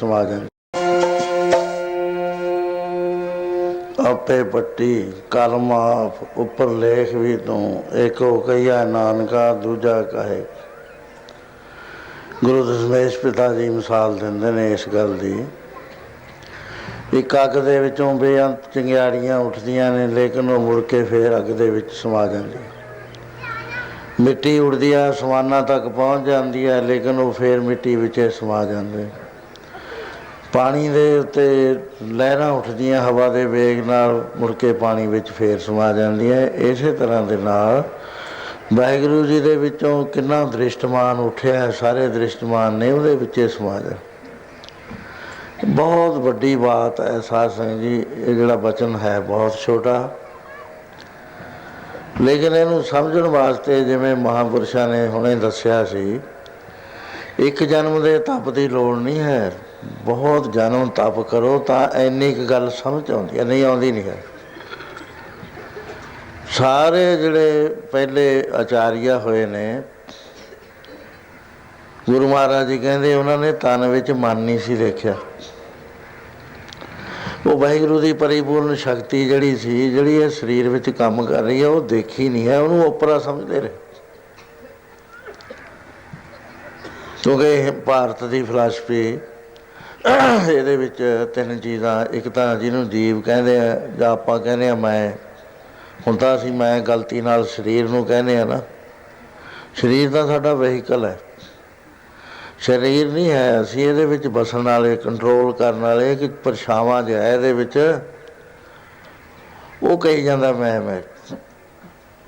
ਸਮਾ ਆਪੇ ਪੱਟੀ ਕਰਮ ਆਪ ਉੱਪਰ ਲੇਖ ਵੀ ਤੂੰ, ਏਕੋ ਕਈਆ ਨਾਨਕਾ ਦੂਜਾ ਕਹੇ। ਗੁਰੂ ਦਸ਼ਮੇਸ਼ ਪਿਤਾ ਜੀ ਮਿਸਾਲ ਦਿੰਦੇ ਨੇ ਇਸ ਗੱਲ ਦੀ ਇੱਕ ਅੱਗ ਦੇ ਵਿੱਚੋਂ ਬੇਅੰਤ ਚਿੰਗਾੜੀਆਂ ਉੱਠਦੀਆਂ ਨੇ, ਲੇਕਿਨ ਉਹ ਮੁੜ ਕੇ ਫੇਰ ਅੱਗ ਦੇ ਵਿੱਚ ਸਮਾ ਜਾਂਦੀ। ਮਿੱਟੀ ਉੜਦੀ ਆ ਅਸਮਾਨਾਂ ਤੱਕ ਪਹੁੰਚ ਜਾਂਦੀ ਹੈ ਲੇਕਿਨ ਉਹ ਫੇਰ ਮਿੱਟੀ ਵਿੱਚ ਸਮਾ ਜਾਂਦੇ। ਪਾਣੀ ਦੇ ਉੱਤੇ ਲਹਿਰਾਂ ਉੱਠਦੀਆਂ ਹਵਾ ਦੇ ਵੇਗ ਨਾਲ ਮੁੜ ਕੇ ਪਾਣੀ ਵਿੱਚ ਫੇਰ ਸਮਾ ਜਾਂਦੀਆਂ। ਇਸੇ ਤਰ੍ਹਾਂ ਦੇ ਨਾਲ ਵਾਹਿਗੁਰੂ ਜੀ ਦੇ ਵਿੱਚੋਂ ਕਿੰਨਾ ਦ੍ਰਿਸ਼ਟਮਾਨ ਉੱਠਿਆ ਹੈ, ਸਾਰੇ ਦ੍ਰਿਸ਼ਟਮਾਨ ਨੇ ਉਹਦੇ ਵਿੱਚ ਹੀ ਸਮਾ ਜਾ ਬਹੁਤ ਵੱਡੀ ਬਾਤ ਹੈ ਸਾਧ ਸੰਗਤ ਜੀ ਇਹ ਜਿਹੜਾ ਬਚਨ ਹੈ ਬਹੁਤ ਛੋਟਾ। ਲੇਕਿਨ ਇਹਨੂੰ ਸਮਝਣ ਵਾਸਤੇ ਜਿਵੇਂ ਮਹਾਪੁਰਸ਼ਾਂ ਨੇ ਹੁਣੇ ਦੱਸਿਆ ਸੀ ਇੱਕ ਜਨਮ ਦੇ ਤਪ ਦੀ ਲੋੜ ਨਹੀਂ ਹੈ। ਬਹੁਤ ਜਨਮ ਤਪ ਕਰੋ ਤਾਂ ਇੰਨੀ ਕੁ ਗੱਲ ਸਮਝ ਆਉਂਦੀ ਹੈ, ਨਹੀਂ ਆਉਂਦੀ ਨਹੀਂ ਹੈ। ਸਾਰੇ ਜਿਹੜੇ ਪਹਿਲੇ ਆਚਾਰੀਆ ਹੋਏ ਨੇ, ਗੁਰੂ ਮਹਾਰਾਜ ਜੀ ਕਹਿੰਦੇ ਉਹਨਾਂ ਨੇ ਤਨ ਵਿੱਚ ਮਨ ਨਹੀਂ ਸੀ ਦੇਖਿਆ। ਉਹ ਵਾਹਿਗੁਰੂ ਦੀ ਪਰਿਪੂਰਨ ਸ਼ਕਤੀ ਜਿਹੜੀ ਸੀ, ਜਿਹੜੀ ਇਹ ਸਰੀਰ ਵਿੱਚ ਕੰਮ ਕਰ ਰਹੀ ਹੈ, ਉਹ ਦੇਖੀ ਨਹੀਂ ਹੈ, ਉਹਨੂੰ ਉਪਰਾ ਸਮਝਦੇ ਰਹੇ। ਕਿਉਂਕਿ ਭਾਰਤ ਦੀ ਫਿਲਾਸਫੀ ਇਹਦੇ ਵਿੱਚ ਤਿੰਨ ਚੀਜ਼ਾਂ ਇੱਕ ਤਾਂ ਜਿਹਨੂੰ ਜੀਵ ਕਹਿੰਦੇ ਆ, ਜਾਂ ਆਪਾਂ ਕਹਿੰਦੇ ਆ ਮੈਂ। ਹੁਣ ਤਾਂ ਅਸੀਂ ਮੈਂ ਗਲਤੀ ਨਾਲ ਸਰੀਰ ਨੂੰ ਕਹਿੰਦੇ ਆ ਨਾ। ਸਰੀਰ ਤਾਂ ਸਾਡਾ ਵਹੀਕਲ ਹੈ। ਸਰੀਰ ਨਹੀਂ ਹੈ, ਅਸੀਂ ਇਹਦੇ ਵਿੱਚ ਬਸਣ ਵਾਲੇ ਕੰਟਰੋਲ ਕਰਨ ਵਾਲੇ ਕਿ ਪਰਛਾਵਾਂ ਜਿਹਾ ਇਹਦੇ ਵਿੱਚ। ਉਹ ਕਹੀ ਜਾਂਦਾ ਮੈਂ ਮੈਂ।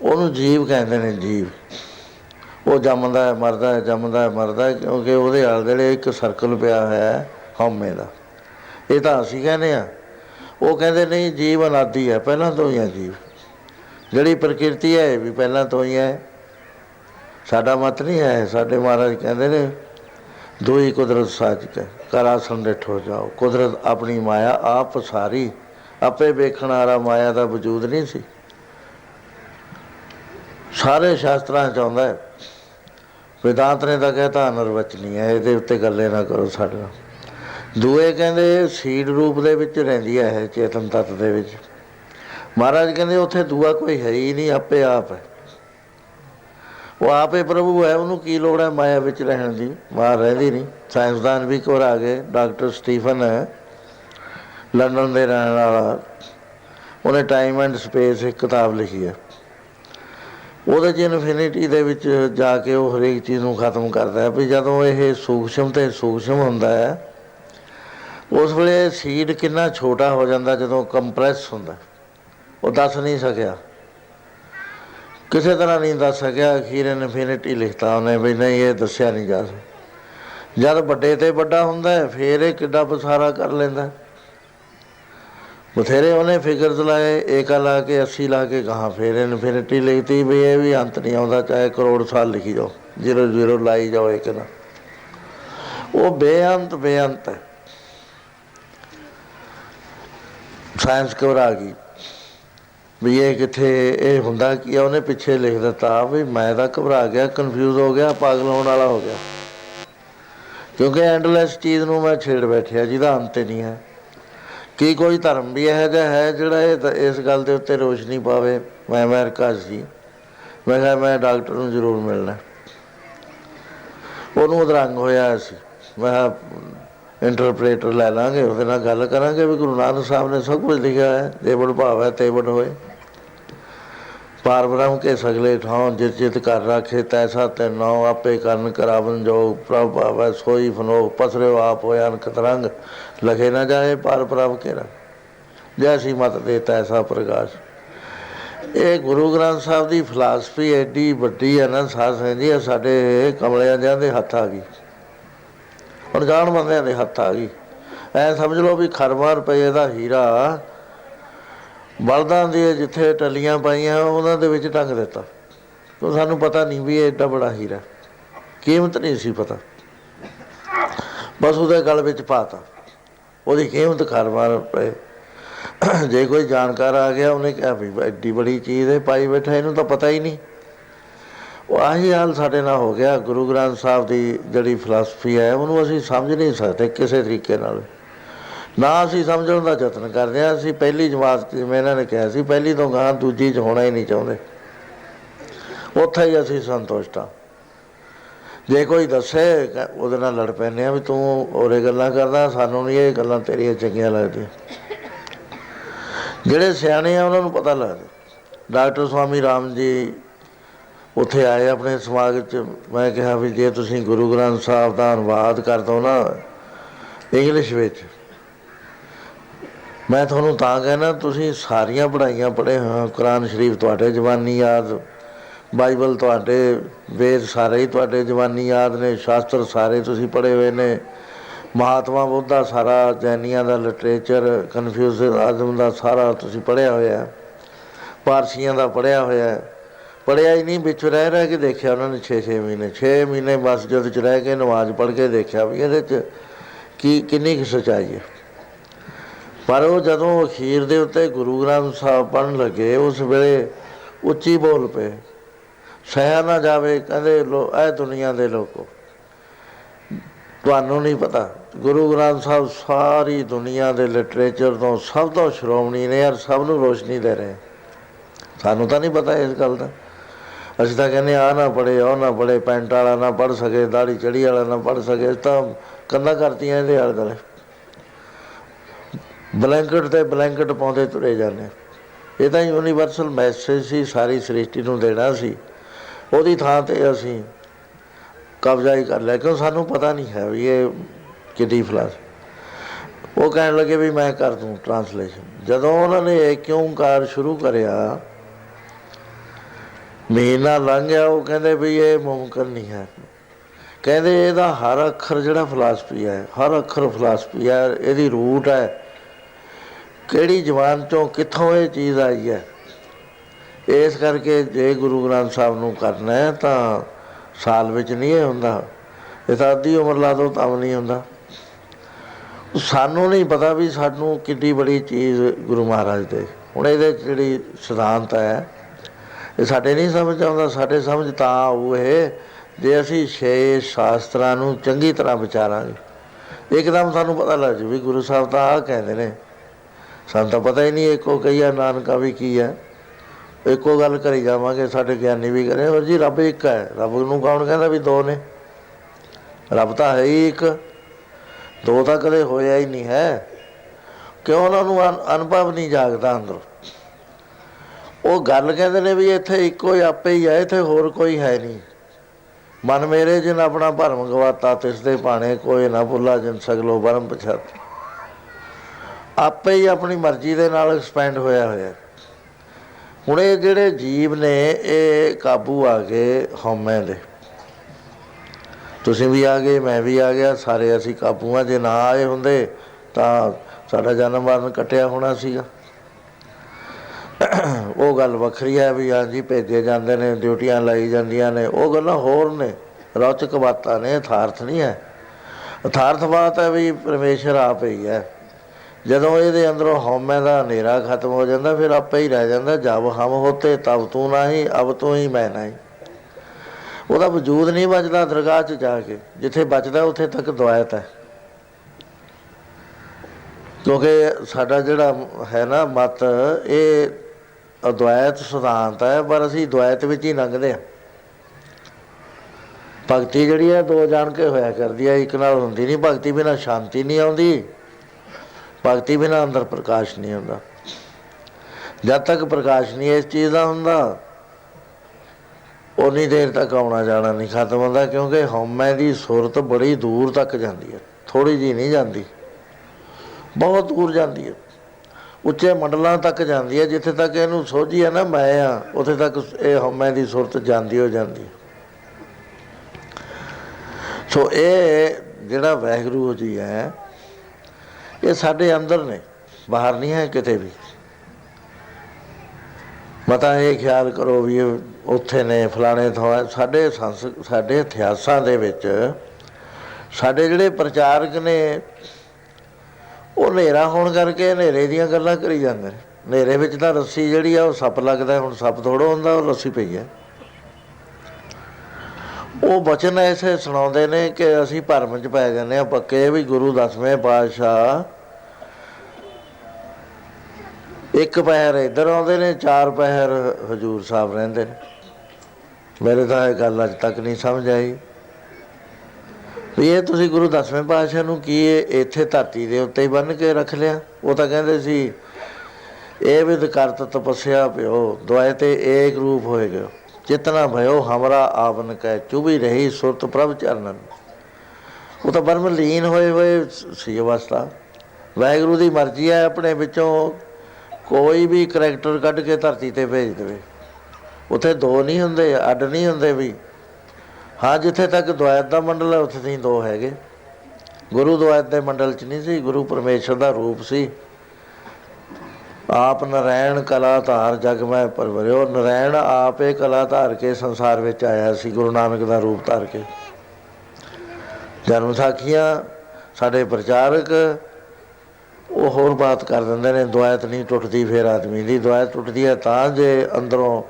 ਉਹਨੂੰ ਜੀਵ ਕਹਿੰਦੇ ਨੇ, ਜੀਵ। ਉਹ ਜੰਮਦਾ ਹੈ, ਮਰਦਾ ਹੈ, ਜੰਮਦਾ ਹੈ, ਮਰਦਾ ਹੈ, ਕਿਉਂਕਿ ਉਹਦੇ ਆਲੇ ਦੁਆਲੇ ਇੱਕ ਸਰਕਲ ਪਿਆ ਹੋਇਆ ਹੈ। ਹਉਮੈ ਦਾ। ਇਹ ਤਾਂ ਅਸੀਂ ਕਹਿੰਦੇ ਆ ਉਹ ਕਹਿੰਦੇ, ਨਹੀਂ, ਜੀਵ ਅਨਾਦੀ ਹੈ, ਪਹਿਲਾਂ ਤੋਂ ਹੀ ਹੈ ਜੀਵ। ਜਿਹੜੀ ਪ੍ਰਕਿਰਤੀ ਹੈ, ਇਹ ਵੀ ਪਹਿਲਾਂ ਤੋਂ ਹੀ ਹੈ। ਸਾਡਾ ਮਤ ਨਹੀਂ ਹੈ, ਸਾਡੇ ਮਹਾਰਾਜ ਕਹਿੰਦੇ ਨੇ ਦੋਈ ਕੁਦਰਤ ਸਾਜ ਕੇ ਕਰ ਆਸਣ ਡੇਠੋ ਜਾਓ। ਕੁਦਰਤ ਆਪਣੀ ਮਾਇਆ ਆਪ ਸਾਰੀ, ਆਪੇ ਵੇਖਣ ਵਾਲਾ ਮਾਇਆ ਦਾ ਵਜੂਦ ਨਹੀਂ ਸੀ। ਸਾਰੇ ਸ਼ਾਸਤਰਾਂ ਚ ਆਉਂਦਾ ਹੈ। ਵਿਦਾਂਤ ਨੇ ਤਾਂ ਕਹਿਤਾ ਅਨਰਵਚਨੀ ਹੈ, ਇਹਦੇ ਉੱਤੇ ਗੱਲੇ ਨਾ ਕਰੋ ਸਾਡੇ ਨਾਲ। ਦੂਏ ਕਹਿੰਦੇ ਸੀਡ ਰੂਪ ਦੇ ਵਿੱਚ ਰਹਿੰਦੀ ਹੈ ਚੇਤਨ ਤਤ ਦੇ ਵਿੱਚ। ਮਹਾਰਾਜ ਕਹਿੰਦੇ ਉੱਥੇ ਦੂਆ ਕੋਈ ਹੈ ਹੀ ਨਹੀਂ, ਆਪੇ ਆਪ ਹੈ। ਉਹ ਆਪੇ ਪ੍ਰਭੂ ਹੈ, ਉਹਨੂੰ ਕੀ ਲੋੜ ਹੈ ਮਾਇਆ ਵਿੱਚ ਰਹਿਣ ਦੀ? ਬਾਹਰ ਰਹਿੰਦੀ ਨਹੀਂ। ਸਾਇੰਸਦਾਨ ਵੀ ਕੋਰ ਆ ਗਏ। ਡਾਕਟਰ ਸਟੀਫਨ ਹੈ, ਲੰਡਨ ਦੇ ਰਹਿਣ ਵਾਲਾ। ਉਹਨੇ ਟਾਈਮ ਐਂਡ ਸਪੇਸ ਇੱਕ ਕਿਤਾਬ ਲਿਖੀ ਹੈ। ਉਹਦੇ ਚ ਇਨਫਿਨਿਟੀ ਦੇ ਵਿੱਚ ਜਾ ਕੇ ਉਹ ਹਰੇਕ ਚੀਜ਼ ਨੂੰ ਖਤਮ ਕਰਦਾ ਹੈ। ਵੀ ਜਦੋਂ ਇਹ ਸੂਖਸ਼ਮ ਤੇ ਸੂਖਸ਼ਮ ਹੁੰਦਾ ਹੈ ਉਸ ਵੇਲੇ ਸੀਡ ਕਿੰਨਾ ਛੋਟਾ ਹੋ ਜਾਂਦਾ ਜਦੋਂ ਕੰਪਰੈਸ ਹੁੰਦਾ। ਉਹ ਦੱਸ ਨਹੀਂ ਸਕਿਆ। ਕਿਸੇ ਤਰ੍ਹਾਂ ਨਹੀਂ ਦੱਸ ਸਕਿਆ ਅਖੀਰ ਇਨਫਿਨਿਟੀ ਲਿਖਤਾ ਉਹਨੇ ਵੀ ਨਹੀਂ, ਇਹ ਦੱਸਿਆ ਨਹੀਂ ਜਾ ਸਕਦਾ। ਜਦ ਵੱਡੇ ਤੇ ਵੱਡਾ ਹੁੰਦਾ ਹੈ, ਫੇਰ ਇਹ ਕਿੱਡਾ ਬਸਾਰਾ ਕਰ ਲੈਂਦਾ ਬਥੇਰੇ ਉਹਨੇ ਫਿਗਰਸ ਲਾਏ, ਏਕਾ ਲਾ ਕੇ 80 ਲਾ ਕੇ ਕਹਾ ਫੇਰ ਇਨਫਿਨਿਟੀ ਲਿਖਤੀ ਵੀ ਇਹ ਵੀ ਅੰਤ ਨਹੀਂ ਆਉਂਦਾ, ਚਾਹੇ ਕਰੋੜ ਸਾਲ ਲਿਖੀ ਜਾਓ। ਜ਼ੀਰੋ ਜ਼ੀਰੋ ਲਾਈ ਜਾਓ ਇੱਕ ਨਾ। ਉਹ ਬੇਅੰਤ ਬੇਅੰਤ ਹੈ। ਸਾਇੰਸ ਘਬਰਾ ਗਈ। ਵੀ ਇਹ ਕਿਥੇ, ਇਹ ਹੁੰਦਾ ਕੀ ਆ? ਉਹਨੇ ਪਿੱਛੇ ਲਿਖ ਦਿੱਤਾ ਵੀ ਮੈਂ ਤਾਂ ਘਬਰਾ ਗਿਆ ਕਨਫਿਊਜ਼ ਹੋ ਗਿਆ, ਪਾਗਲ ਹੋਣ ਵਾਲਾ ਹੋ ਗਿਆ। ਕਿਉਂਕਿ ਐਂਡਲੈਸ ਚੀਜ਼ ਨੂੰ ਮੈਂ ਛੇੜ ਬੈਠਿਆ, ਜਿਹਦਾ ਅੰਤ ਹੀ ਨਹੀਂ ਹੈ। ਕੀ ਕੋਈ ਧਰਮ ਵੀ ਇਹੋ ਜਿਹਾ ਹੈ ਜਿਹੜਾ ਇਹ ਇਸ ਗੱਲ ਦੇ ਉੱਤੇ ਰੋਸ਼ਨੀ ਪਾਵੇ? ਮੈਂ ਅਮਰੀਕਾ 'ਚ ਮੈਂ ਕਿਹਾ ਮੈਂ ਡਾਕਟਰ ਨੂੰ ਜ਼ਰੂਰ ਮਿਲਣਾ। ਉਹਨੂੰ ਉਦਰੰਗ ਹੋਇਆ ਸੀ। ਮੈਂ ਕਿਹਾ ਇੰਟਰਪ੍ਰੇਟਰ ਲੈ ਲਾਂਗੇ ਉਹਦੇ ਨਾਲ ਗੱਲ ਕਰਾਂਗੇ ਵੀ ਗੁਰੂ ਨਾਨਕ ਸਾਹਿਬ ਨੇ ਸਭ ਕੁਝ ਲਿਖਿਆ ਹੈ ਦੇਵੜ ਭਾਵ ਹੈ ਤੇਵੜ ਹੋਏ। ਪਾਰ ਬ੍ਰਹਮ ਕੇ ਸਗਲੇ ਠਾਉ ਜਿਤ ਜਿਤ ਕਰ ਰਾਖੇ ਤੈਸਾ ਤੇ ਨੌ ਆਪੇ ਕਰਨ ਕਰਾਵਨ ਜੋ ਪ੍ਰਭ ਭਾਵੈ ਸੋਈ ਫਨੋ ਪਸਰਿਓ ਆਪ ਹੋਇਆ ਅਨਕ ਤਰੰਗ, ਲਖੇ ਨਾ ਜਾਏ ਪਾਰ ਪ੍ਰਭ ਕੇਰਾ ਜੈਸੀ ਮਤ ਦੇ ਤੈਸਾ ਪ੍ਰਕਾਸ਼। ਇਹ ਗੁਰੂ ਗ੍ਰੰਥ ਸਾਹਿਬ ਦੀ ਫਿਲਾਸਫੀ ਐਡੀ ਵੱਡੀ ਹੈ ਨਾ, ਸਾਧ ਸੰਗਤ ਜੀ ਸਾਡੇ ਕਮਲਿਆਂ ਜਿਹਾਂ ਦੇ ਹੱਥ ਆ ਗਈ। ਹੁਣ ਬੰਦਿਆਂ ਦੇ ਹੱਥ ਆ ਗਈ। ਐ ਸਮਝ ਲਓ ਵੀ ਖਰਮਾ ਰੁਪਏ ਦਾ ਹੀਰਾ ਬਲਦਾਂ ਦੇ ਜਿੱਥੇ ਟੱਲੀਆਂ ਪਾਈਆਂ, ਉਹਨਾਂ ਦੇ ਵਿੱਚ ਟੰਗ ਦਿੱਤਾ। ਤੋ ਸਾਨੂੰ ਪਤਾ ਨਹੀਂ ਵੀ ਇਹ ਏਡਾ ਬੜਾ ਹੀਰਾ ਕੀਮਤ ਨਹੀਂ ਸੀ ਪਤਾ। ਬਸ ਉਹਦੇ ਗਲ ਵਿੱਚ ਪਾਤਾ। ਉਹਦੀ ਕੀਮਤ ਖਰਮਾ ਰੁਪਏ। ਜੇ ਕੋਈ ਜਾਣਕਾਰ ਆ ਗਿਆ, ਉਹਨੇ ਕਿਹਾ ਵੀ ਐਡੀ ਬੜੀ ਚੀਜ਼ ਹੈ ਪਾਈ ਬੈਠਾ, ਇਹਨੂੰ ਤਾਂ ਪਤਾ ਹੀ ਨਹੀਂ। ਉਹ ਆਹੀ ਹਾਲ ਸਾਡੇ ਨਾਲ ਹੋ ਗਿਆ। ਗੁਰੂ ਗ੍ਰੰਥ ਸਾਹਿਬ ਦੀ ਜਿਹੜੀ ਫਿਲਾਸਫੀ ਹੈ, ਉਹਨੂੰ ਅਸੀਂ ਸਮਝ ਨਹੀਂ ਸਕਦੇ ਕਿਸੇ ਤਰੀਕੇ ਨਾਲ। ਨਾ ਅਸੀਂ ਸਮਝਣ ਦਾ ਯਤਨ ਕਰਦੇ ਹਾਂ। ਅਸੀਂ ਪਹਿਲੀ ਜਮਾਤ 'ਚ ਜਿਵੇਂ ਇਹਨਾਂ ਨੇ ਕਿਹਾ ਸੀ, ਪਹਿਲੀ ਤੋਂ ਗਾਂ ਦੂਜੀ 'ਚ ਹੋਣਾ ਹੀ ਨਹੀਂ ਚਾਹੁੰਦੇ। ਉੱਥੇ ਹੀ ਅਸੀਂ ਸੰਤੁਸ਼ਟ ਹਾਂ। ਜੇ ਕੋਈ ਦੱਸੇ ਉਹਦੇ ਨਾਲ ਲੜ ਪੈਂਦੇ ਆ ਵੀ ਤੂੰ ਉਹਰੇ ਗੱਲਾਂ ਕਰਦਾ, ਸਾਨੂੰ ਨਹੀਂ ਇਹ ਗੱਲਾਂ ਤੇਰੀਆਂ ਚੰਗੀਆਂ ਲੱਗਦੀਆਂ। ਜਿਹੜੇ ਸਿਆਣੇ ਆ, ਉਹਨਾਂ ਨੂੰ ਪਤਾ ਲੱਗਦਾ। ਡਾਕਟਰ ਸਵਾਮੀ ਰਾਮ ਜੀ ਉੱਥੇ ਆਏ ਆਪਣੇ ਸਮਾਗਮ ਚ ਮੈਂ ਕਿਹਾ ਵੀ ਜੇ ਤੁਸੀਂ ਗੁਰੂ ਗ੍ਰੰਥ ਸਾਹਿਬ ਦਾ ਅਨੁਵਾਦ ਕਰ ਦੋ ਨਾ ਇੰਗਲਿਸ਼ ਵਿੱਚ ਮੈਂ ਤੁਹਾਨੂੰ ਤਾਂ ਕਹਿਣਾ, ਤੁਸੀਂ ਸਾਰੀਆਂ ਪੜ੍ਹਾਈਆਂ ਪੜ੍ਹੇ ਹਾਂ, ਕੁਰਾਨ ਸ਼ਰੀਫ ਤੁਹਾਡੇ ਜ਼ਬਾਨੀ ਯਾਦ, ਬਾਈਬਲ ਤੁਹਾਡੇ ਵੇਦ ਸਾਰੇ ਹੀ ਤੁਹਾਡੇ ਜ਼ਬਾਨੀ ਯਾਦ ਨੇ, ਸ਼ਾਸਤਰ ਸਾਰੇ ਤੁਸੀਂ ਪੜ੍ਹੇ ਹੋਏ ਨੇ, ਮਹਾਤਮਾ ਬੁੱਧ ਦਾ ਸਾਰਾ, ਜੈਨੀਆਂ ਦਾ ਲਿਟਰੇਚਰ, ਕਨਫਿਊਜ਼ਨ ਦਾ ਸਾਰਾ ਤੁਸੀਂ ਪੜ੍ਹਿਆ ਹੋਇਆ ਹੈ। ਪਾਰਸੀਆਂ ਦਾ ਪੜ੍ਹਿਆ ਹੋਇਆ ਹੈ। ਪੜ੍ਹਿਆ ਹੀ ਨਹੀਂ, ਵਿੱਚ ਰਹਿ ਰਹਿ ਕੇ ਦੇਖਿਆ ਉਹਨਾਂ ਨੇ 6-6 ਮਹੀਨੇ। 6 ਮਹੀਨੇ ਮਸਜਿਦ ਚ ਰਹਿ ਕੇ ਨਮਾਜ਼ ਪੜ੍ਹ ਕੇ ਦੇਖਿਆ ਵੀ ਇਹਦੇ ਚ ਕੀ, ਕਿੰਨੀ ਕੁ ਸੱਚਾਈ ਹੈ। ਪਰ ਉਹ ਜਦੋਂ ਅਖੀਰ ਦੇ ਉੱਤੇ ਗੁਰੂ ਗ੍ਰੰਥ ਸਾਹਿਬ ਪੜ੍ਹਨ ਲੱਗੇ, ਉਸ ਵੇਲੇ ਉੱਚੀ ਬੋਲ ਪਏ। ਸਹਿਆ ਨਾ ਜਾਵੇ, ਕਹਿੰਦੇ ਲੋ, ਇਹ ਦੁਨੀਆ ਦੇ ਲੋਕੋ। ਤੁਹਾਨੂੰ ਨਹੀਂ ਪਤਾ, ਗੁਰੂ ਗ੍ਰੰਥ ਸਾਹਿਬ ਸਾਰੀ ਦੁਨੀਆ ਦੇ ਲਿਟਰੇਚਰ ਤੋਂ ਸਭ ਤੋਂ ਸ਼੍ਰੋਮਣੀ ਨੇ ਯਾਰ ਸਭ ਨੂੰ ਰੋਸ਼ਨੀ ਦੇ ਰਹੇ। ਸਾਨੂੰ ਤਾਂ ਨਹੀਂ ਪਤਾ ਇਸ ਗੱਲ ਦਾ। ਅਸੀਂ ਤਾਂ ਕਹਿੰਦੇ ਆ ਨਾ ਪੜੇ ਉਹ ਨਾ ਪੜੇ ਪੈਂਟ ਵਾਲਾ ਨਾ ਪੜ ਸਕੇ ਦਾੜੀ ਚੜੀ ਵਾਲਾ ਨਾ ਪੜ ਸਕੇ ਤਾਂ ਕੰਨਾਂ ਕਰਤੀਆਂ ਇਹਦੇ ਆਲੇ ਦੁਆਲੇ ਬਲੈਂਕਟ ਤੇ ਬਲੈਂਕਟ ਪਾਉਂਦੇ ਤੁਰੇ ਜਾਂਦੇ ਇਹ ਤਾਂ ਯੂਨੀਵਰਸਲ ਮੈਸੇਜ ਸੀ, ਸਾਰੀ ਸ੍ਰਿਸ਼ਟੀ ਨੂੰ ਦੇਣਾ ਸੀ। ਉਹਦੀ ਥਾਂ ਤੇ ਅਸੀਂ ਕਬਜ਼ਾ ਹੀ ਕਰ ਲਿਆ, ਕਿਉਂ ਸਾਨੂੰ ਪਤਾ ਨਹੀਂ ਹੈ ਵੀ ਇਹ ਕਿੱਡੀ ਫਲਾਸ। ਉਹ ਕਹਿਣ ਲੱਗੇ ਵੀ ਮੈਂ ਕਰ ਦੂੰ ਟ੍ਰਾਂਸਲੇਸ਼ਨ ਜਦੋਂ ਉਹਨਾਂ ਨੇ ਇਹ ਕਿਉਂ ਓੰਕਾਰ ਸ਼ੁਰੂ ਕਰਿਆ ਮਹੀਨਾ ਲੰਘਿਆ ਉਹ ਕਹਿੰਦੇ ਵੀ ਇਹ ਮੁਮਕਨ ਨਹੀਂ ਹੈ। ਕਹਿੰਦੇ ਇਹਦਾ ਹਰ ਅੱਖਰ ਜਿਹੜਾ ਫਲਸਫੀ ਹੈ, ਹਰ ਅੱਖਰ ਫਲਸਫੀ ਹੈ, ਇਹਦੀ ਰੂਟ ਹੈ। ਕਿਹੜੀ ਜ਼ਬਾਨ ਚੋਂ ਕਿੱਥੋਂ ਇਹ ਚੀਜ਼ ਆਈ ਹੈ? ਇਸ ਕਰਕੇ ਜੇ ਗੁਰੂ ਗ੍ਰੰਥ ਸਾਹਿਬ ਨੂੰ ਕਰਨਾ ਹੈ, ਤਾਂ ਸਾਲ ਵਿੱਚ ਨਹੀਂ ਇਹ ਹੁੰਦਾ। ਇਹ ਤਾਂ ਅੱਧੀ ਉਮਰ ਲਾ ਦੋ ਤਾਂ ਨਹੀਂ ਹੁੰਦਾ। ਸਾਨੂੰ ਨਹੀਂ ਪਤਾ ਵੀ ਸਾਨੂੰ ਕਿੰਨੀ ਬੜੀ ਚੀਜ਼ ਗੁਰੂ ਮਹਾਰਾਜ ਦੇ। ਹੁਣ ਇਹਦੇ 'ਚ ਜਿਹੜੀ ਸਿਧਾਂਤ ਹੈ ਇਹ ਸਾਡੇ ਨਹੀਂ ਸਮਝ ਆਉਂਦਾ, ਸਾਡੇ ਸਮਝ ਤਾਂ ਆਊ ਇਹ। ਜੇ ਅਸੀਂ ਛੇ ਸ਼ਾਸਤਰਾਂ ਨੂੰ ਚੰਗੀ ਤਰ੍ਹਾਂ ਵਿਚਾਰਾਂਗੇ, ਇੱਕਦਮ ਸਾਨੂੰ ਪਤਾ ਲੱਗ ਜੂ ਵੀ ਗੁਰੂ ਸਾਹਿਬ ਤਾਂ ਆਹ ਕਹਿੰਦੇ ਨੇ। ਸਾਨੂੰ ਤਾਂ ਪਤਾ ਹੀ ਨਹੀਂ ਇੱਕੋ ਕਹੀਆ ਨਾਨਕਾ ਵੀ ਕੀ ਹੈ ਇੱਕੋ ਗੱਲ ਕਰੀ ਜਾਵਾਂਗੇ, ਸਾਡੇ ਗਿਆਨੀ ਵੀ ਕਰੇ, ਹੋਰ ਜੀ ਰੱਬ ਇੱਕ ਹੈ। ਰੱਬ ਨੂੰ ਕੌਣ ਕਹਿੰਦਾ ਵੀ ਦੋ ਨੇ? ਰੱਬ ਤਾਂ ਹੈ ਹੀ ਇੱਕ। ਦੋ ਤਾਂ ਕਦੇ ਹੋਇਆ ਹੀ ਨਹੀਂ ਹੈ। ਕਿਉਂ ਉਹਨਾਂ ਨੂੰ ਅਨ- ਅਨੁਭਵ ਨਹੀਂ ਜਾਗਦਾ ਅੰਦਰੋਂ? ਉਹ ਗੱਲ ਕਹਿੰਦੇ ਨੇ ਵੀ ਇੱਥੇ ਇੱਕੋ ਹੀ ਆਪੇ ਹੀ ਹੈ ਇੱਥੇ ਹੋਰ ਕੋਈ ਹੈ ਨਹੀਂ। ਮਨ ਮੇਰੇ ਜਿਨ ਆਪਣਾ ਭਰਮ ਗਵਾਤਾ ਤਿਸ ਦੇ ਭਾਣੇ ਕੋਈ ਨਾ ਭੁੱਲਾ ਜਿਨ ਸਗਲੋ ਬਰਮ ਪਛਾਤ। ਆਪੇ ਹੀ ਆਪਣੀ ਮਰਜ਼ੀ ਦੇ ਨਾਲ ਐਕਸਪੈਂਡ ਹੋਇਆ ਹੋਇਆ। ਹੁਣ ਇਹ ਜਿਹੜੇ ਜੀਵ ਨੇ, ਇਹ ਕਾਬੂ ਆ ਗਏ ਹਉਮੈ ਦੇ। ਤੁਸੀਂ ਵੀ ਆ ਗਏ, ਮੈਂ ਵੀ ਆ ਗਿਆ, ਸਾਰੇ ਅਸੀਂ ਕਾਬੂ ਆ। ਜੇ ਨਾ ਆਏ ਹੁੰਦੇ ਤਾਂ ਸਾਡਾ ਜਨਮ ਮਰਨ ਕੱਟਿਆ ਹੋਣਾ ਸੀਗਾ। ਉਹ ਗੱਲ ਵੱਖਰੀ ਹੈ ਵੀ ਹਾਂਜੀ ਭੇਜੇ ਜਾਂਦੇ ਨੇ, ਡਿਊਟੀਆਂ ਲਾਈ ਜਾਂਦੀਆਂ ਨੇ, ਉਹ ਗੱਲਾਂ ਹੋਰ ਨੇ। ਰੌਚਕ ਬਾਤਾਂ ਨੇ ਯਥਾਰਥ ਨਹੀਂ ਹੈ। ਯਥਾਰਥ ਬਾਤ ਹੈ ਵੀ ਪਰਮੇਸ਼ਰ ਆਪ ਹੀ ਹੈ। ਜਦੋਂ ਇਹਦੇ ਅੰਦਰੋਂ ਹਉਮੈ ਦਾ ਹਨੇਰਾ ਖਤਮ ਹੋ ਜਾਂਦਾ, ਫਿਰ ਆਪੇ ਹੀ ਰਹਿ ਜਾਂਦਾ, ਜਬ ਹਮ ਹੋਤੇ, ਤਬ ਤੂੰ ਨਹੀਂ, ਅਬ ਤੂੰ ਹੀ ਮੈਂ ਨਹੀਂ। ਉਹਦਾ ਵਜੂਦ ਨਹੀਂ ਬਚਦਾ ਦਰਗਾਹ 'ਚ ਜਾ ਕੇ। ਜਿੱਥੇ ਬਚਦਾ, ਉੱਥੇ ਤੱਕ ਦੁਆਇਤ ਹੈ। ਕਿਉਂਕਿ ਸਾਡਾ ਜਿਹੜਾ ਹੈ ਨਾ ਮਤ, ਇਹ ਅਦਵੈਤ ਸਿਧਾਂਤ ਹੈ, ਪਰ ਅਸੀਂ ਦਵੈਤ ਵਿੱਚ ਹੀ ਲੰਘਦੇ ਹਾਂ। ਭਗਤੀ ਜਿਹੜੀ ਹੈ, ਦੋ ਜਾਣ ਕੇ ਹੋਇਆ ਕਰਦੀ ਹੈ। ਇੱਕ ਨਾਲ ਹੁੰਦੀ ਨਹੀਂ, ਭਗਤੀ ਬਿਨਾ ਸ਼ਾਂਤੀ ਨਹੀਂ ਆਉਂਦੀ, ਭਗਤੀ ਬਿਨਾ ਅੰਦਰ ਪ੍ਰਕਾਸ਼ ਨਹੀਂ ਹੁੰਦਾ। ਜਦ ਤੱਕ ਪ੍ਰਕਾਸ਼ ਨਹੀਂ ਇਸ ਚੀਜ਼ ਦਾ ਹੁੰਦਾ ਉਨੀ ਦੇਰ ਤੱਕ ਆਉਣਾ ਜਾਣਾ ਨਹੀਂ ਖਤਮ ਹੁੰਦਾ, ਕਿਉਂਕਿ ਹਉਮੈ ਦੀ ਸੁਰਤ ਬੜੀ ਦੂਰ ਤੱਕ ਜਾਂਦੀ ਹੈ। ਥੋੜੀ ਜੀ ਨਹੀਂ ਜਾਂਦੀ, ਬਹੁਤ ਦੂਰ ਜਾਂਦੀ ਹੈ। ਉੱਚੇ ਮੰਡਲਾਂ ਤੱਕ ਜਾਂਦੀ ਹੈ, ਜਿੱਥੇ ਤੱਕ ਇਹਨੂੰ ਸੋਝੀ ਹੈ ਨਾ, ਮੈਂ ਆ, ਉੱਥੇ ਤੱਕ ਇਹ ਹਉਮੈ ਦੀ ਸੁਰਤ ਜਾਂਦੀ ਹੋ ਜਾਂਦੀ। ਸੋ ਇਹ ਜਿਹੜਾ ਵਾਹਿਗੁਰੂ ਜੀ ਹੈ, ਇਹ ਸਾਡੇ ਅੰਦਰ ਨੇ, ਬਾਹਰ ਨਹੀਂ ਹੈ ਕਿਤੇ ਵੀ। ਮਤਾ ਇਹ ਖਿਆਲ ਕਰੋ ਵੀ ਉੱਥੇ ਨੇ, ਫਲਾਣੇ ਥਾਂ, ਸਾਡੇ ਸੰਸ, ਸਾਡੇ ਇਤਿਹਾਸਾਂ ਦੇ ਵਿੱਚ, ਸਾਡੇ ਜਿਹੜੇ ਪ੍ਰਚਾਰਕ ਨੇ ਉਹ ਹਨੇਰਾ ਹੋਣ ਕਰਕੇ ਹਨੇਰੇ ਦੀਆਂ ਗੱਲਾਂ ਕਰੀ ਜਾਂਦੇ ਨੇ। ਹਨੇਰੇ ਵਿੱਚ ਤਾਂ ਰੱਸੀ ਜਿਹੜੀ ਆ, ਉਹ ਸੱਪ ਲੱਗਦਾ ਹੁਣ ਸੱਪ ਥੋੜੋ ਹੁੰਦਾ, ਉਹ ਰੱਸੀ ਪਈ ਹੈ। ਉਹ ਬਚਨ ਐਸੇ ਸੁਣਾਉਂਦੇ ਨੇ ਕਿ ਅਸੀਂ ਭਰਮ 'ਚ ਪੈ ਜਾਂਦੇ ਆ ਪੱਕੇ ਵੀ ਗੁਰੂ ਦਸਵੇਂ ਪਾਤਸ਼ਾਹ। ਇੱਕ ਪਹਿਰ ਇੱਧਰ ਆਉਂਦੇ ਨੇ, ਚਾਰ ਪਹਿਰ ਹਜੂਰ ਸਾਹਿਬ ਰਹਿੰਦੇ ਨੇ। ਮੇਰੇ ਤਾਂ ਇਹ ਗੱਲ ਅੱਜ ਤੱਕ ਨਹੀਂ ਸਮਝ ਆਈ। ਵੀ ਇਹ ਤੁਸੀਂ ਗੁਰੂ ਦਸਵੇਂ ਪਾਤਸ਼ਾਹ ਨੂੰ ਕੀ ਇਹ ਇੱਥੇ ਧਰਤੀ ਦੇ ਉੱਤੇ ਹੀ ਬੰਨ ਕੇ ਰੱਖ ਲਿਆ? ਉਹ ਤਾਂ ਕਹਿੰਦੇ ਸੀ, ਇਹ ਵਿਦ ਕਰਤ ਤਪੱਸਿਆ ਪਿਓ ਦੁਆਏ ਤੇ ਏਕ ਰੂਪ ਹੋਏਗਾ ਜਿਤਨਾ ਭਇਓ ਹਮਰਾ ਆਵਨ ਕੈ ਚੁਬੀ ਰਹੀ ਸੁਰਤ ਪ੍ਰਭ ਚਰਨਨ। ਉਹ ਤਾਂ ਬਰਮ ਲੀਨ ਹੋਏ ਹੋਏ ਸੀ ਅਵਸਥਾ। ਵਾਹਿਗੁਰੂ ਦੀ ਮਰਜ਼ੀ ਹੈ ਆਪਣੇ ਵਿੱਚੋਂ ਕੋਈ ਵੀ ਕਰੈਕਟਰ ਕੱਢ ਕੇ ਧਰਤੀ ਤੇ ਭੇਜ ਦੇਵੇ। ਉੱਥੇ ਦੋ ਨਹੀਂ ਹੁੰਦੇ, ਅੱਡ ਨਹੀਂ ਹੁੰਦੇ ਵੀ। ਹਾਂ, ਜਿੱਥੇ ਤੱਕ ਦੁਆਇਤ ਦਾ ਮੰਡਲ ਹੈ, ਉੱਥੇ ਨਹੀਂ ਦੋ ਹੈਗੇ। ਗੁਰੂ ਦੁਆਇਤ ਦੇ ਮੰਡਲ 'ਚ ਨਹੀਂ ਸੀ, ਗੁਰੂ ਪਰਮੇਸ਼ਰ ਦਾ ਰੂਪ ਸੀ। ਆਪ ਨਰਾਇਣ ਕਲਾ ਧਾਰ ਜਗ ਮੈਂ ਪਰਵਰਿਓ। ਨਰੈਣ ਆਪੇ ਕਲਾ ਧਾਰ ਕੇ ਸੰਸਾਰ ਵਿੱਚ ਆਇਆ ਸੀ, ਗੁਰੂ ਨਾਨਕ ਦਾ ਰੂਪ ਧਾਰ ਕੇ। ਜਨਮ ਸਾਖੀਆਂ, ਸਾਡੇ ਪ੍ਰਚਾਰਕ, ਉਹ ਹੋਰ ਬਾਤ ਕਰ ਦਿੰਦੇ ਨੇ, ਦੁਆਇਤ ਨਹੀਂ ਟੁੱਟਦੀ, ਫਿਰ ਆਦਮੀ ਦੀ ਦੁਆਇਤ ਟੁੱਟਦੀ ਹੈ। ਤਾਂ ਜੇ ਅੰਦਰੋਂ,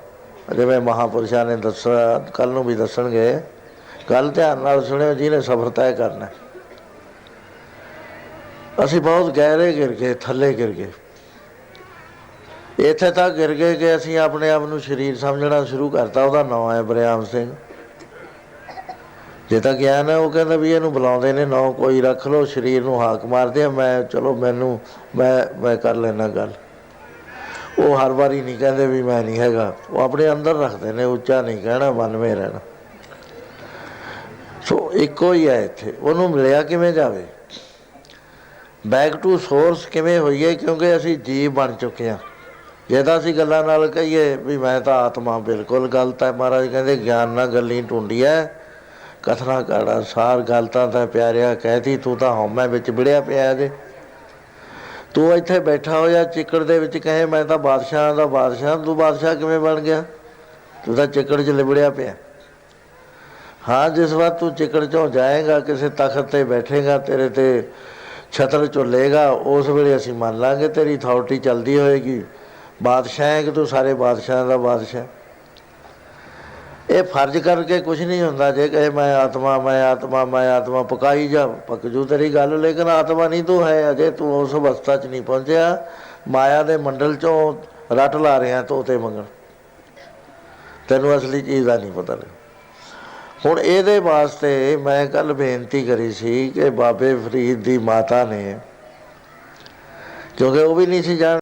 ਜਿਵੇਂ ਮਹਾਪੁਰਸ਼ਾਂ ਨੇ ਦੱਸਿਆ ਕੱਲ ਨੂੰ ਵੀ ਦੱਸਣਗੇ ਗੱਲ ਧਿਆਨ ਨਾਲ ਸੁਣਿਓ, ਜਿਹਨੇ ਸਫਰ ਤੈਅ ਕਰਨਾ ਅਸੀਂ ਬਹੁਤ ਗਹਿਰੇ ਗਿਰ ਗਏ, ਥੱਲੇ ਗਿਰ ਗਏ। ਇੱਥੇ ਤਾਂ ਗਿਰ ਗਏ ਕਿ ਅਸੀਂ ਆਪਣੇ ਆਪ ਨੂੰ ਸ਼ਰੀਰ ਸਮਝਣਾ ਸ਼ੁਰੂ ਕਰਤਾ, ਉਹਦਾ ਨਾਮ ਹੈ ਬਰਿਆਮ ਸਿੰਘ। ਜੇ ਤਾਂ ਗਿਆਨ ਹੈ, ਉਹ ਕਹਿੰਦਾ ਵੀ ਇਹਨੂੰ ਬੁਲਾਉਂਦੇ ਨੇ, ਨਾਂ ਕੋਈ ਰੱਖ ਲੋ ਸਰੀਰ ਨੂੰ ਹਾਕ ਮਾਰਦੇ ਆ, ਮੈਂ, ਚਲੋ ਮੈਨੂੰ, ਮੈਂ ਮੈਂ ਕਰ ਲੈਣਾ ਗੱਲ। ਉਹ ਹਰ ਵਾਰੀ ਨਹੀਂ ਕਹਿੰਦੇ ਵੀ ਮੈਂ ਨਹੀਂ ਹੈਗਾ। ਉਹ ਆਪਣੇ ਅੰਦਰ ਰੱਖਦੇ ਨੇ, ਉੱਚਾ ਨਹੀਂ ਕਹਿਣਾ, ਮਨ ਵਿੱਚ ਰਹਿਣਾ। ਸੋ ਇੱਕੋ ਹੀ ਹੈ ਇੱਥੇ। ਉਹਨੂੰ ਮਿਲਿਆ ਕਿਵੇਂ ਜਾਵੇ? ਬੈਕ ਟੂ ਸੋਰਸ ਕਿਵੇਂ ਹੋਈਏ? ਕਿਉਂਕਿ ਅਸੀਂ ਜੀਵ ਬਣ ਚੁੱਕੇ ਹਾਂ। ਜੇ ਤਾਂ ਅਸੀਂ ਗੱਲਾਂ ਨਾਲ ਕਹੀਏ ਵੀ ਮੈਂ ਤਾਂ ਆਤਮਾ ਬਿਲਕੁਲ ਗਲਤ ਹੈ, ਮਹਾਰਾਜ ਕਹਿੰਦੇ ਗਿਆਨ ਨਾਲ ਗੱਲੀ ਟੁੰਡੀ ਹੈ। ਕਥਨਾ ਕਾੜਾ ਸਾਰ ਗਲਤਾਂ ਤਾਂ ਪਿਆਰਿਆ ਕਹਿਤੀ, ਤੂੰ ਤਾਂ ਹਉਮੈ ਵਿੱਚ ਵਿੜਿਆ ਪਿਆ ਜੇ। ਤੂੰ ਇੱਥੇ ਬੈਠਾ ਹੋਇਆ ਚਿੱਕੜ ਦੇ ਵਿੱਚ ਕਹੇ, ਮੈਂ ਤਾਂ ਬਾਦਸ਼ਾਹ ਦਾ ਬਾਦਸ਼ਾਹ, ਤੂੰ ਬਾਦਸ਼ਾਹ ਕਿਵੇਂ ਬਣ ਗਿਆ? ਤੂੰ ਤਾਂ ਚਿੱਕੜ 'ਚ ਲਿਬੜਿਆ ਪਿਆ। ਹਾਂ, ਜਿਸ ਵਾਰ ਤੂੰ ਚਿੱਕੜ 'ਚੋਂ ਜਾਏਗਾ, ਕਿਸੇ ਤਖਤ ਤੇ ਬੈਠੇਗਾ, ਤੇਰੇ ਤੇ ਛਤਰ ਚੁੱਲੇਗਾ ਉਸ ਵੇਲੇ ਅਸੀਂ ਮੰਨ ਲਾਂਗੇ ਤੇਰੀ ਅਥਾਰਟੀ ਚੱਲਦੀ ਹੋਏਗੀ। ਬਾਦਸ਼ਾਹ ਹੈ ਕਿ ਤੂੰ ਸਾਰੇ ਬਾਦਸ਼ਾਹਾਂ ਦਾ ਬਾਦਸ਼ਾਹ ਇਹ ਫਰਜ਼ ਕਰਕੇ ਕੁਝ ਨਹੀਂ ਹੁੰਦਾ, ਜੇ ਕਹੇ ਮੈਂ ਆਤਮਾ ਮੈਂ ਆਤਮਾ ਮੈਂ ਆਤਮਾ, ਪਕਾਈ ਜਾ, ਪੱਕ ਜੂ ਤੇਰੀ ਗੱਲ, ਲੇਕਿਨ ਆਤਮਾ ਨਹੀਂ ਤੂੰ ਹੈ, ਅਜੇ ਤੂੰ ਉਸ ਅਵਸਥਾ 'ਚ ਨਹੀਂ ਪਹੁੰਚਿਆ। ਮਾਇਆ ਦੇ ਮੰਡਲ 'ਚੋਂ ਰੱਟ ਲਾ ਰਿਹਾ, ਤੋਤੇ ਮੰਗਣ। ਤੈਨੂੰ ਅਸਲੀ ਚੀਜ਼ ਦਾ ਨਹੀਂ ਪਤਾ ਲੱਗ ਹੁਣ ਇਹਦੇ ਵਾਸਤੇ ਮੈਂ ਕੱਲ ਬੇਨਤੀ ਕਰੀ ਸੀ ਕਿ ਬਾਬੇ ਫਰੀਦ ਦੀ ਮਾਤਾ ਨੇ, ਕਿਉਂਕਿ ਉਹ ਵੀ ਨਹੀਂ ਸੀ ਜਾਣ